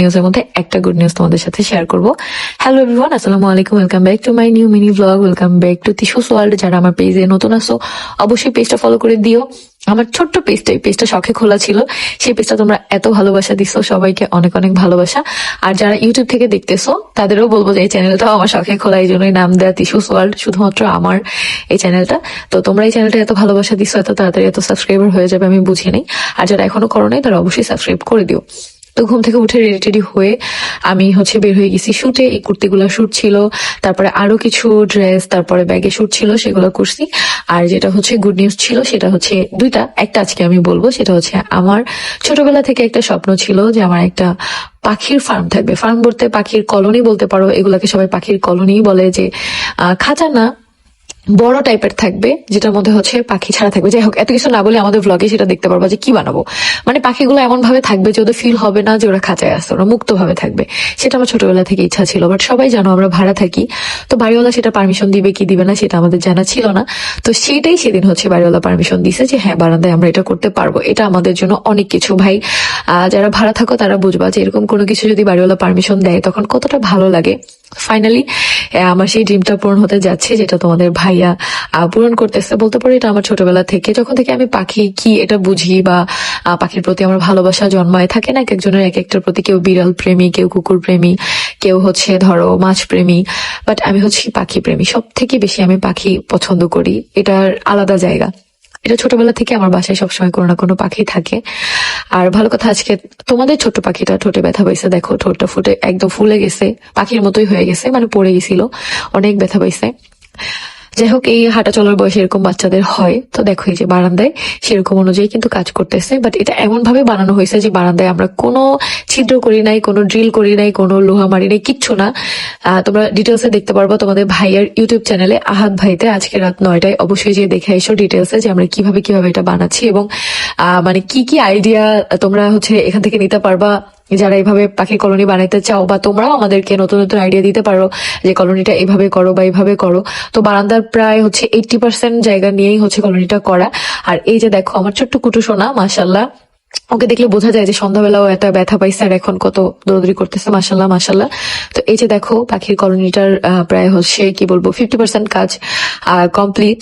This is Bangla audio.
নিউজের মধ্যে একটা গুড নিউজ তোমাদের সাথে শেয়ার করব। হ্যালো এভরিওয়ান আসসালামু আলাইকুম welcome back to my new mini blog welcome back to Tishu's world যারা আমার পেজে নতুন আসো অবশ্যই পেজটা ফলো করে দিও। আমার ছোট্ট পেজটা এই পেজটা শখে খোলা ছিল, সেই পেজটা তোমরা এত ভালোবাসা দিছো, সবাইকে অনেক অনেক ভালোবাসা। আর যারা ইউটিউব থেকে দেখতেছো, তাদেরও বলব যে এই চ্যানেলটাও আমার শখে খোলা, এই জন্যই নাম দেয়া তিশুস ওয়ার্ল্ড শুধুমাত্র আমার এই চ্যানেলটা তো তোমরা এই চ্যানেলটা এত ভালোবাসা দিছো, এত তাড়াতাড়ি এত সাবস্ক্রাইবার হয়ে যাবে, আমি বুঝি নাই আর যারা এখনও করো নাই, তারা অবশ্যই সাবস্ক্রাইব করে দিও। তো ঘুম থেকে উঠে রেডি টেডি হয়ে আমি হচ্ছে বের হয়ে গেছি শুটে, এই কুর্তিগুলো শুট ছিল, তারপরে আরও কিছু ড্রেস তারপরে ব্যাগে শুট ছিল, সেগুলো করছি। আর যেটা হচ্ছে গুড নিউজ ছিল, সেটা হচ্ছে দুইটা, একটা আজকে আমি বলব, সেটা হচ্ছে আমার ছোটবেলা থেকে একটা স্বপ্ন ছিল যে আমার একটা পাখির ফার্ম থাকবে। ফার্ম বলতে পাখির কলোনি বলতে পারো, এগুলাকে সবাই পাখির কলোনি বলে যে খাঁচা না বড় টাইপের থাকবে, যেটার মধ্যে হচ্ছে পাখি ছাড়া থাকবে। যাই হোক, এত কিছু না বলে আমাদের ব্লগে সেটা দেখতে পারব যে কি বানাবো। মানে পাখিগুলো এমন ভাবে থাকবে যে ওদের ফিল হবে না যে ওরা খাঁচায় আছে, ওরা মুক্ত ভাবে থাকবে। সেটা আমার ছোটবেলা থেকে ইচ্ছা ছিল বাট সবাই জানো আমরা ভাড়া থাকি। তো বাড়িওয়ালা সেটা পারমিশন দিবে, কি দিবে না সেটা আমাদের জানা ছিল না। তো সেটাই সেদিন হচ্ছে বাড়িওয়ালা পারমিশন দিছে যে হ্যাঁ বারান্দায় আমরা এটা করতে পারব। এটা আমাদের জন্য অনেক কিছু। ভাই যারা ভাড়া থাকো তারা বুঝবা যে এরকম কোনো কিছু যদি বাড়িওয়ালা পারমিশন দেয় তখন কতটা ভালো লাগে। ফাইনালি আমার সেই ড্রিমটা পূরণ হতে যাচ্ছে, যেটা তোমাদের ভাইয়া পূরণ করতেছে। বলতে পারি এটা আমার ছোটবেলা থেকে। যখন থেকে আমি পাখি কি এটা বুঝি বা পাখির প্রতি আমার ভালোবাসা জন্মায়, থাকে না এক একজনের এক একটার প্রতি কেউ বিড়াল প্রেমী, কেউ কুকুর প্রেমী, কেউ হচ্ছে ধরো মাছ প্রেমী বাট আমি হচ্ছি পাখি প্রেমী। সব থেকে বেশি আমি পাখি পছন্দ করি। এটার আলাদা জায়গা। এটা ছোটবেলা থেকে আমার বাসায় সবসময় কোনো না কোনো পাখি থাকে। আর ভালো কথা আজকে তোমাদের ছোট পাখিটা ঠোঁটে ব্যথা পাইছে। দেখো, ঠোঁটটা ফুটে একদম ফুলে গেছে, পাখির মতোই হয়ে গেছে মানে পড়ে গেছিল অনেক ব্যথা পাইছে। যাই হোক এই হাঁটা চলার বয়সে এরকম বাচ্চাদের হয়। তো দেখো, এই যে বারান্দায় সেরকম অনুযায়ী কিন্তু কাজ করতেছে বাট এটা এমন ভাবে বানানো হয়েছে যে বারান্দায় আমরা কোনো ছিদ্র করি নাই, কোনো ড্রিল করি নাই, কোনো লোহা মারি নাই, কিচ্ছু না। তোমরা ডিটেলসে দেখতে পারব তোমাদের ভাইয়ের ইউটিউব চ্যানেলে আহাত ভাইতে আজকে রাত নয়টায় অবশ্যই যে দেখে এসো ডিটেলসে যে আমরা কীভাবে কীভাবে এটা বানাচ্ছি এবং মানে কি কি আইডিয়া তোমরা হচ্ছে এখান থেকে নিতে পারবা? যারা এইভাবে পাখির কলোনি বানাইতে চাও বা তোমরাও আমাদেরকে নতুন নতুন আইডিয়া দিতে পারো যে কলোনিটা এভাবে করো বা এইভাবে করো। তো বারান্দার প্রায় হচ্ছে এইটটি পার্সেন্ট জায়গা নিয়েই হচ্ছে কলোনিটা করা। আর এই যে দেখো, আমার ছোট্ট কুটু সোনা মাসাল্লাহ ওকে দেখলে বোঝা যায় যে সন্ধ্যাবেলাও এত ব্যথা পাইছে আর এখন কত দৌড়দৌড়ি করতেছে মাসাল্লাহ মাসাল্লাহ তো এই যে দেখো, পাখির কলোনিটার প্রায় হচ্ছে, কি বলব ফিফটি পার্সেন্ট কাজ কমপ্লিট